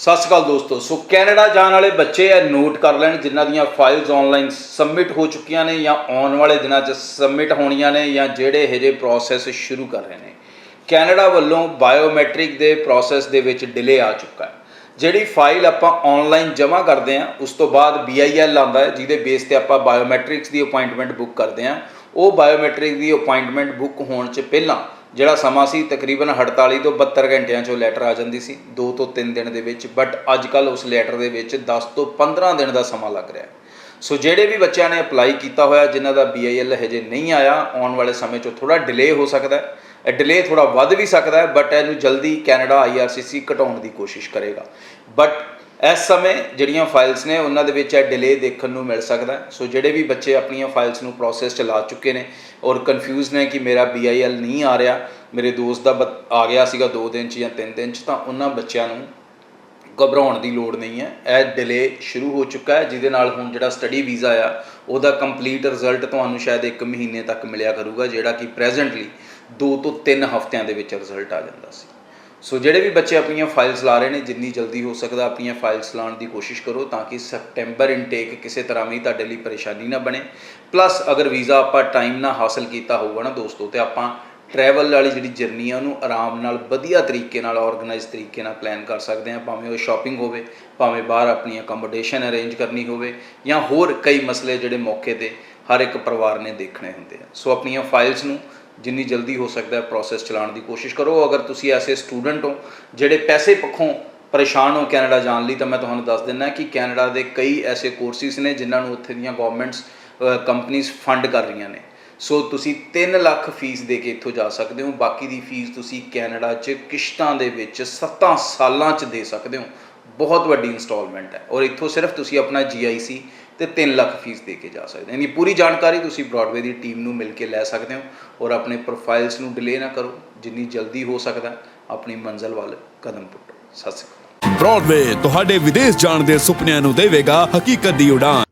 ਸਤਿ ਸ਼੍ਰੀ ਅਕਾਲ ਦੋਸਤੋ। ਸੋ ਕੈਨੇਡਾ ਜਾਣ ਵਾਲੇ ਬੱਚੇ ਇਹ ਨੋਟ ਕਰ ਲੈਣ, ਜਿਨ੍ਹਾਂ ਦੀਆਂ ਫਾਈਲਸ ਆਨਲਾਈਨ ਸਬਮਿਟ ਹੋ ਚੁੱਕੀਆਂ ਨੇ ਜਾਂ ਆਉਣ ਵਾਲੇ ਦਿਨਾਂ 'ਚ ਸਬਮਿਟ ਹੋਣੀਆਂ ਨੇ ਜਾਂ ਜਿਹੜੇ ਹਜੇ ਪ੍ਰੋਸੈਸ ਸ਼ੁਰੂ ਕਰ ਰਹੇ ਨੇ। ਕੈਨੇਡਾ ਵੱਲੋਂ ਬਾਇਓਮੈਟ੍ਰਿਕ ਦੇ ਪ੍ਰੋਸੈਸ ਦੇ ਵਿੱਚ ਡਿਲੇ ਆ ਚੁੱਕਾ ਹੈ। ਜਿਹੜੀ ਫਾਈਲ ਆਪਾਂ ਆਨਲਾਈਨ ਜਮ੍ਹਾਂ ਕਰਦੇ ਹਾਂ, ਉਸ ਤੋਂ ਬਾਅਦ BIL ਆਉਂਦਾ ਹੈ, ਜਿਹਦੇ ਬੇਸ ਤੇ ਆਪਾਂ ਬਾਇਓਮੈਟ੍ਰਿਕਸ ਦੀ ਅਪਾਇੰਟਮੈਂਟ ਬੁੱਕ ਕਰਦੇ ਹਾਂ। ਉਹ ਬਾਇਓਮੈਟ੍ਰਿਕ ਦੀ ਅਪਾਇੰਟਮੈਂਟ ਬੁੱਕ ਹੋਣ 'ਚ ਪਹਿਲਾਂ ਜਿਹੜਾ ਸਮਾਂ ਸੀ ਤਕਰੀਬਨ 48 ਤੋਂ 72 ਘੰਟਿਆਂ 'ਚੋਂ ਲੈਟਰ ਆ ਜਾਂਦੀ ਸੀ 2 ਤੋਂ 3 ਦਿਨ ਦੇ ਵਿੱਚ ਬਟ ਅੱਜ ਕੱਲ ਉਸ ਲੈਟਰ ਦੇ ਵਿੱਚ 10 ਤੋਂ 15 ਦਿਨ ਦਾ ਸਮਾਂ ਲੱਗ ਰਿਹਾ ਸੋ ਜਿਹੜੇ ਵੀ ਬੱਚਿਆਂ ਨੇ ਅਪਲਾਈ ਕੀਤਾ ਹੋਇਆ, ਜਿਨ੍ਹਾਂ ਦਾ BIL ਹਜੇ ਨਹੀਂ ਆਇਆ, ਆਉਣ ਵਾਲੇ ਸਮੇਂ 'ਚ ਥੋੜਾ ਡਿਲੇ ਹੋ ਸਕਦਾ ਹੈ। ਇਹ ਡਿਲੇ ਥੋੜਾ ਵੱਧ ਵੀ ਸਕਦਾ ਹੈ ਬਟ ਇਹਨੂੰ ਜਲਦੀ ਕੈਨੇਡਾ IRCC ਘਟਾਉਣ ਦੀ ਕੋਸ਼ਿਸ਼ ਕਰੇਗਾ। ਬਟ ਇਸ ਸਮੇਂ ਜਿਹੜੀਆਂ ਫਾਈਲਸ ਨੇ, ਉਹਨਾਂ ਦੇ ਵਿੱਚ ਇਹ ਡਿਲੇ ਦੇਖਣ ਨੂੰ ਮਿਲ ਸਕਦਾ ਸੋ ਜਿਹੜੇ ਵੀ ਬੱਚੇ ਆਪਣੀਆਂ ਫਾਈਲਸ ਨੂੰ ਪ੍ਰੋਸੈਸ ਚਲਾ ਚੁੱਕੇ ਨੇ ਔਰ ਕਨਫਿਊਜ਼ ਨੇ ਕਿ ਮੇਰਾ BIL ਨਹੀਂ ਆ ਰਿਹਾ, ਮੇਰੇ ਦੋਸਤ ਦਾ ਬ- ਆ ਗਿਆ ਸੀਗਾ 2 ਦਿਨ ਚ ਜਾਂ 3 ਦਿਨ ਚ, ਤਾਂ ਉਹਨਾਂ ਬੱਚਿਆਂ ਨੂੰ ਘਬਰਾਉਣ ਦੀ ਲੋੜ ਨਹੀਂ ਹੈ। ਇਹ ਡਿਲੇ ਸ਼ੁਰੂ ਹੋ ਚੁੱਕਾ ਹੈ, ਜਿਹਦੇ ਨਾਲ ਹੁਣ ਜਿਹੜਾ ਸਟੱਡੀ ਵੀਜ਼ਾ ਆ, ਉਹਦਾ ਕੰਪਲੀਟ ਰਿਜ਼ਲਟ ਤੁਹਾਨੂੰ ਸ਼ਾਇਦ 1 ਮਹੀਨੇ ਤੱਕ ਮਿਲਿਆ ਕਰੂਗਾ, ਜਿਹੜਾ ਕਿ ਪ੍ਰੈਜ਼ੈਂਟਲੀ 2 ਤੋਂ 3 ਹਫ਼ਤਿਆਂ ਦੇ ਵਿੱਚ ਰਿਜ਼ਲਟ ਆ ਜਾਂਦਾ ਸੀ। ਸੋ ਜਿਹੜੇ ਵੀ ਬੱਚੇ ਆਪਣੀਆਂ ਫਾਈਲਸ ਲਾ ਰਹੇ ਨੇ, ਜਿੰਨੀ ਜਲਦੀ ਹੋ ਸਕਦਾ ਆਪਣੀਆਂ ਫਾਈਲਸ ਲਾਉਣ ਦੀ ਕੋਸ਼ਿਸ਼ ਕਰੋ ਤਾਂ ਕਿ ਸੈਪਟੈਂਬਰ ਇਨਟੇਕ ਕਿਸੇ ਤਰ੍ਹਾਂ ਵੀ ਤੁਹਾਡੇ ਲਈ ਪਰੇਸ਼ਾਨੀ ਨਾ ਬਣੇ। ਪਲੱਸ ਅਗਰ ਵੀਜ਼ਾ ਆਪਾਂ ਟਾਈਮ ਨਾਲ ਹਾਸਲ ਕੀਤਾ ਹੋਊਗਾ ਨਾ ਦੋਸਤੋ, ਤੇ ਆਪਾਂ ਟਰੈਵਲ ਵਾਲੀ ਜਿਹੜੀ ਜਰਨੀ ਆ, ਉਹਨੂੰ ਆਰਾਮ ਨਾਲ ਵਧੀਆ ਤਰੀਕੇ ਨਾਲ ਆਰਗੇਨਾਈਜ਼ ਤਰੀਕੇ ਨਾਲ ਪਲਾਨ ਕਰ ਸਕਦੇ ਹਾਂ, ਭਾਵੇਂ ਉਹ ਸ਼ਾਪਿੰਗ ਹੋਵੇ, ਭਾਵੇਂ ਬਾਹਰ ਆਪਣੀ ਅਕਮੋਡੇਸ਼ਨ ਅਰੇਂਜ ਕਰਨੀ ਹੋਵੇ, ਜਾਂ ਹੋਰ ਕਈ ਮਸਲੇ ਜਿਹੜੇ ਮੌਕੇ ਤੇ ਹਰ ਇੱਕ ਪਰਿਵਾਰ ਨੇ ਦੇਖਣੇ ਹੁੰਦੇ ਆ। ਸੋ ਆਪਣੀਆਂ ਫਾਈਲਸ ਨੂੰ ਜਿੰਨੀ ਜਲਦੀ ਹੋ ਸਕਦਾ ਪ੍ਰੋਸੈਸ ਚਲਾਉਣ ਦੀ ਕੋਸ਼ਿਸ਼ ਕਰੋ। ਅਗਰ ਤੁਸੀਂ ਐਸੇ ਸਟੂਡੈਂਟ ਹੋ, ਜਿਹੜੇ ਪੈਸੇ ਪੱਖੋਂ ਪਰੇਸ਼ਾਨ ਹੋ ਕੈਨੇਡਾ ਜਾਣ ਲਈ, ਤਾਂ ਮੈਂ ਤੁਹਾਨੂੰ ਦੱਸ ਦਿੰਦਾ ਕਿ ਕੈਨੇਡਾ ਦੇ ਕਈ ਐਸੇ ਕੋਰਸਿਸ ਨੇ ਜਿਨ੍ਹਾਂ ਨੂੰ ਉੱਥੇ ਦੀਆਂ ਗਵਰਨਮੈਂਟਸ ਕੰਪਨੀਆਂ ਫੰਡ ਕਰ ਰਹੀਆਂ ਨੇ। ਸੋ ਤੁਸੀਂ 3 ਲੱਖ ਫੀਸ ਦੇ ਕੇ ਇੱਥੋਂ ਜਾ ਸਕਦੇ ਹੋ। ਬਾਕੀ ਦੀ ਫੀਸ ਤੁਸੀਂ ਕੈਨੇਡਾ 'ਚ ਕਿਸ਼ਤਾਂ ਦੇ ਵਿੱਚ 7 ਸਾਲਾਂ 'ਚ ਦੇ ਸਕਦੇ ਹੋ। ਬਹੁਤ ਵੱਡੀ ਇਨਸਟਾਲਮੈਂਟ ਹੈ। ਔਰ ਇੱਥੋਂ ਸਿਰਫ ਤੁਸੀਂ ਆਪਣਾ GIC ਤੇ 3 ਲੱਖ ਫੀਸ ਦੇ ਕੇ ਜਾ ਸਕਦੇ ਹੋ। ਯਾਨੀ ਪੂਰੀ ਜਾਣਕਾਰੀ ਤੁਸੀਂ ਬ੍ਰੌਡਵੇ ਦੀ ਟੀਮ ਨੂੰ ਮਿਲ ਕੇ ਲੈ ਸਕਦੇ ਹੋ ਔਰ ਆਪਣੇ ਪ੍ਰੋਫਾਈਲਸ ਨੂੰ ਡਿਲੇ ਨਾ ਕਰੋ, ਜਿੰਨੀ ਜਲਦੀ ਹੋ ਸਕਦਾ, ਆਪਣੀ ਮੰਜ਼ਲ ਵੱਲ ਕਦਮ ਪੁੱਟੋ। ਸਤਿ ਸ਼੍ਰੀ ਅਕਾਲ। ਬ੍ਰੌਡਵੇ ਤੁਹਾਡੇ ਵਿਦੇਸ਼ ਜਾਣ ਦੇ ਸੁਪਨਿਆਂ ਨੂੰ ਦੇਵੇਗਾ ਹਕੀਕਤ ਦੀ ਉਡਾਨ।